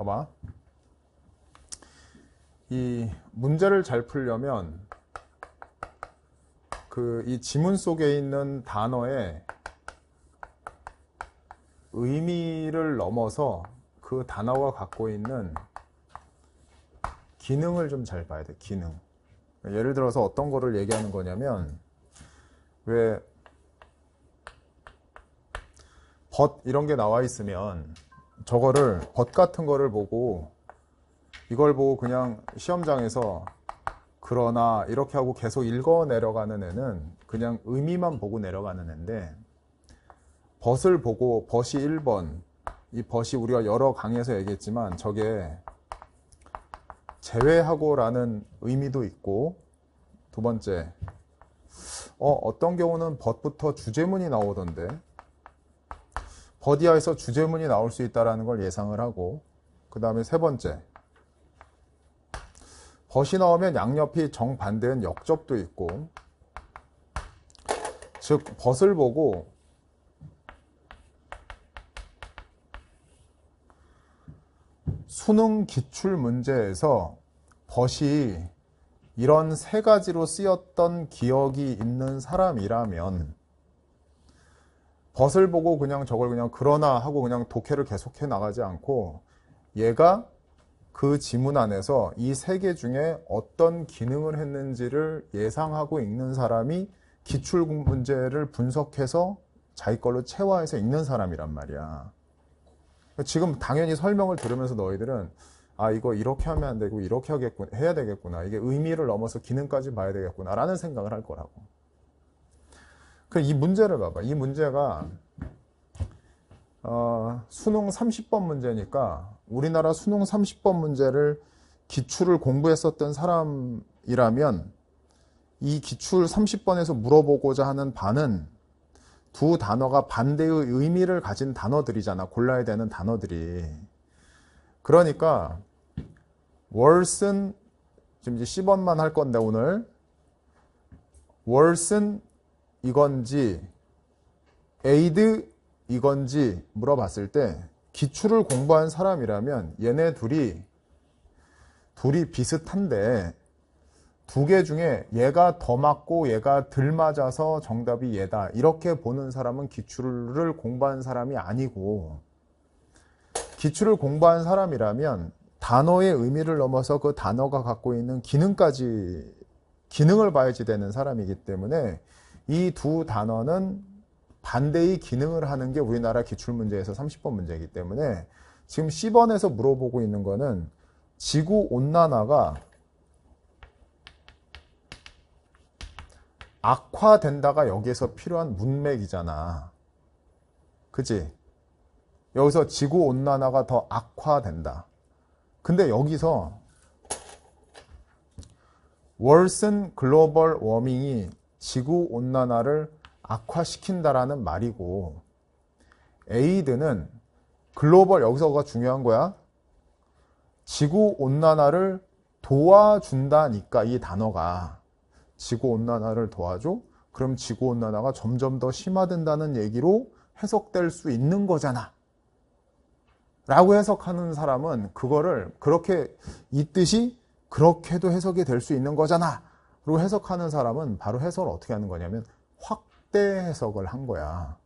봐봐. 이 문제를 잘 풀려면 그 이 지문 속에 있는 단어의 의미를 넘어서 그 단어가 갖고 있는 기능을 좀 잘 봐야 돼, 기능. 예를 들어서 어떤 거를 얘기하는 거냐면, 왜, 벗 이런 게 나와 있으면, 저거를, 벗 같은 거를 보고, 이걸 보고 그냥 시험장에서, 그러나, 이렇게 하고 계속 읽어 내려가는 애는 그냥 의미만 보고 내려가는 애인데, 벗을 보고, 벗이 1번, 이 벗이 우리가 여러 강의에서 얘기했지만, 저게 제외하고라는 의미도 있고 두 번째 어, 어떤 경우는 벗부터 주제문이 나오던데 버디아에서 주제문이 나올 수 있다라는 걸 예상을 하고 그 다음에 세 번째. 벗이 나오면 양옆이 정반대인 역접도 있고 즉 벗을 보고 수능 기출 문제에서 벗이 이런 세 가지로 쓰였던 기억이 있는 사람이라면 벗을 보고 그냥 저걸 그냥 그러나 하고 그냥 독해를 계속해 나가지 않고 얘가 그 지문 안에서 이 세 개 중에 어떤 기능을 했는지를 예상하고 읽는 사람이 기출 문제를 분석해서 자기 걸로 체화해서 읽는 사람이란 말이야. 지금 당연히 설명을 들으면서 너희들은 아 이거 이렇게 하면 안 되고 이렇게 하겠구나 해야 되겠구나 이게 의미를 넘어서 기능까지 봐야 되겠구나라는 생각을 할 거라고. 그 이 문제를 봐봐. 이 문제가 어, 수능 30번 문제니까 우리나라 수능 30번 문제를 기출을 공부했었던 사람이라면 이 기출 30번에서 물어보고자 하는 반은 두 단어가 반대의 의미를 가진 단어들이잖아. 골라야 되는 단어들이. 그러니까 월슨 지금 이제 10원만 할 건데 오늘 월슨 이건지 에이드 이건지 물어봤을 때 기출을 공부한 사람이라면 얘네 둘이 둘이 비슷한데 두 개 중에 얘가 더 맞고 얘가 덜 맞아서 정답이 얘다. 이렇게 보는 사람은 기출을 공부한 사람이 아니고 기출을 공부한 사람이라면 단어의 의미를 넘어서 그 단어가 갖고 있는 기능까지 기능을 봐야지 되는 사람이기 때문에 이 두 단어는 반대의 기능을 하는 게 우리나라 기출문제에서 30번 문제이기 때문에 지금 10번에서 물어보고 있는 거는 지구 온난화가 악화된다가 여기에서 필요한 문맥이잖아. 그지? 여기서 지구 온난화가 더 악화된다. 근데 여기서 worsen 글로벌 워밍이 지구 온난화를 악화시킨다라는 말이고 에이드는 글로벌 여기서가 중요한 거야. 지구 온난화를 도와준다니까 이 단어가 지구 온난화를 도와줘? 그럼 지구 온난화가 점점 더 심화된다는 얘기로 해석될 수 있는 거잖아. 라고 해석하는 사람은 그거를 그렇게 이 뜻이 그렇게도 해석이 될 수 있는 거잖아. 그리고 해석하는 사람은 바로 해석을 어떻게 하는 거냐면 확대 해석을 한 거야.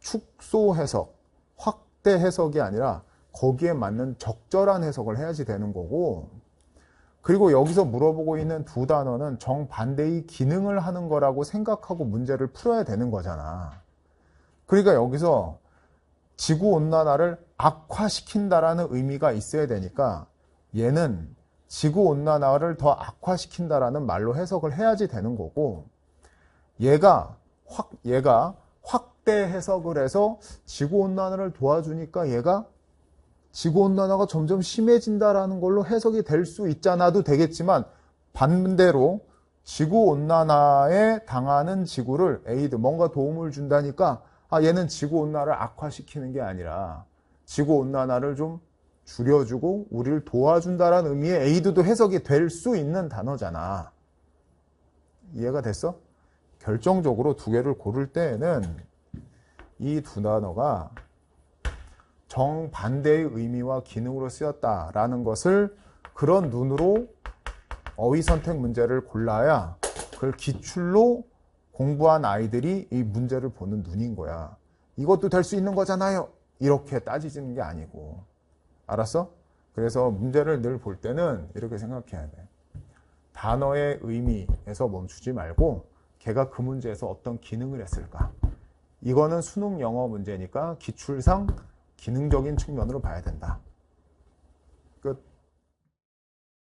축소 해석, 확대 해석이 아니라 거기에 맞는 적절한 해석을 해야지 되는 거고 그리고 여기서 물어보고 있는 두 단어는 정반대의 기능을 하는 거라고 생각하고 문제를 풀어야 되는 거잖아. 그러니까 여기서 지구 온난화를 악화시킨다라는 의미가 있어야 되니까 얘는 지구 온난화를 더 악화시킨다라는 말로 해석을 해야지 되는 거고 얘가 확 얘가 확대 해석을 해서 지구 온난화를 도와주니까 얘가 지구 온난화가 점점 심해진다라는 걸로 해석이 될 수 있잖아도 되겠지만 반대로 지구 온난화에 당하는 지구를 에이드 뭔가 도움을 준다니까 아 얘는 지구 온난화를 악화시키는 게 아니라 지구 온난화를 좀 줄여주고 우리를 도와준다라는 의미의 에이드도 해석이 될 수 있는 단어잖아. 이해가 됐어? 결정적으로 두 개를 고를 때에는 이 두 단어가 정반대의 의미와 기능으로 쓰였다라는 것을 그런 눈으로 어휘 선택 문제를 골라야 그걸 기출로 공부한 아이들이 이 문제를 보는 눈인 거야. 이것도 될 수 있는 거잖아요. 이렇게 따지는 게 아니고. 알았어? 그래서 문제를 늘 볼 때는 이렇게 생각해야 돼. 단어의 의미에서 멈추지 말고 걔가 그 문제에서 어떤 기능을 했을까. 이거는 수능 영어 문제니까 기출상 기능적인 측면으로 봐야 된다.